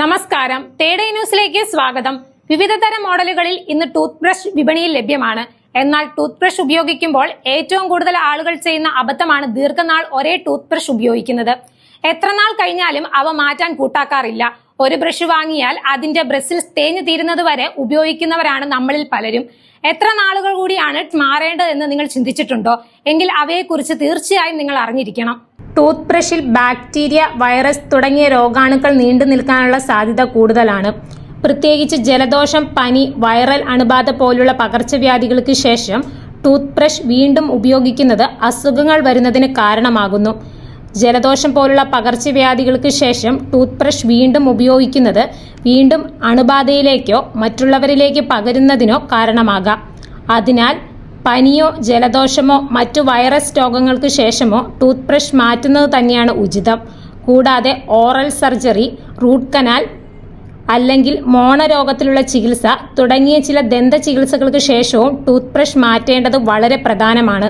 നമസ്കാരം. തേടേ ന്യൂസിലേക്ക് സ്വാഗതം. വിവിധ തരം മോഡലുകളിൽ ഇന്ന് ടൂത്ത് ബ്രഷ് വിപണിയിൽ ലഭ്യമാണ്. എന്നാൽ ടൂത്ത് ബ്രഷ് ഉപയോഗിക്കുമ്പോൾ ഏറ്റവും കൂടുതൽ ആളുകൾ ചെയ്യുന്ന അബദ്ധമാണ് ദീർഘനാൾ ഒരേ ടൂത്ത് ബ്രഷ് ഉപയോഗിക്കുന്നത്. എത്ര നാൾ കഴിഞ്ഞാലും അവ മാറ്റാൻ കൂട്ടാക്കാറില്ല. ഒരു ബ്രഷ് വാങ്ങിയാൽ അതിന്റെ ബ്രഷിൽ തേഞ്ഞു തീരുന്നത് വരെ ഉപയോഗിക്കുന്നവരാണ് നമ്മളിൽ പലരും. എത്ര നാളുകൾ കൂടിയാണ് മാറേണ്ടതെന്ന് നിങ്ങൾ ചിന്തിച്ചിട്ടുണ്ടോ? എങ്കിൽ അവയെക്കുറിച്ച് തീർച്ചയായും നിങ്ങൾ അറിഞ്ഞിരിക്കണം. ടൂത്ത് ബ്രഷിൽ ബാക്ടീരിയ വൈറസ് തുടങ്ങിയ രോഗാണുക്കൾ നീണ്ടു നിൽക്കാനുള്ള സാധ്യത കൂടുതലാണ്. പ്രത്യേകിച്ച് ജലദോഷം പനി വൈറൽ അണുബാധ പോലുള്ള പകർച്ചവ്യാധികൾക്ക് ശേഷം ടൂത്ത് ബ്രഷ് വീണ്ടും ഉപയോഗിക്കുന്നത് അസുഖങ്ങൾ വരുന്നതിന് കാരണമാകുന്നു. ജലദോഷം പോലുള്ള പകർച്ചവ്യാധികൾക്ക് ശേഷം ടൂത്ത് ബ്രഷ് വീണ്ടും ഉപയോഗിക്കുന്നത് വീണ്ടും അണുബാധയിലേക്കോ മറ്റുള്ളവരിലേക്ക് പകരുന്നതിനോ കാരണമാകാം. അതിനാൽ പനിയോ ജലദോഷമോ മറ്റു വൈറസ് രോഗങ്ങൾക്ക് ശേഷമോ ടൂത്ത് ബ്രഷ് മാറ്റുന്നത് തന്നെയാണ് ഉചിതം. കൂടാതെ ഓറൽ സർജറി റൂട്ട് കനാൽ അല്ലെങ്കിൽ മോണരോഗത്തിലുള്ള ചികിത്സ തുടങ്ങിയ ചില ദന്ത ചികിത്സകൾക്ക് ശേഷവും ടൂത്ത് ബ്രഷ് മാറ്റേണ്ടത് വളരെ പ്രധാനമാണ്.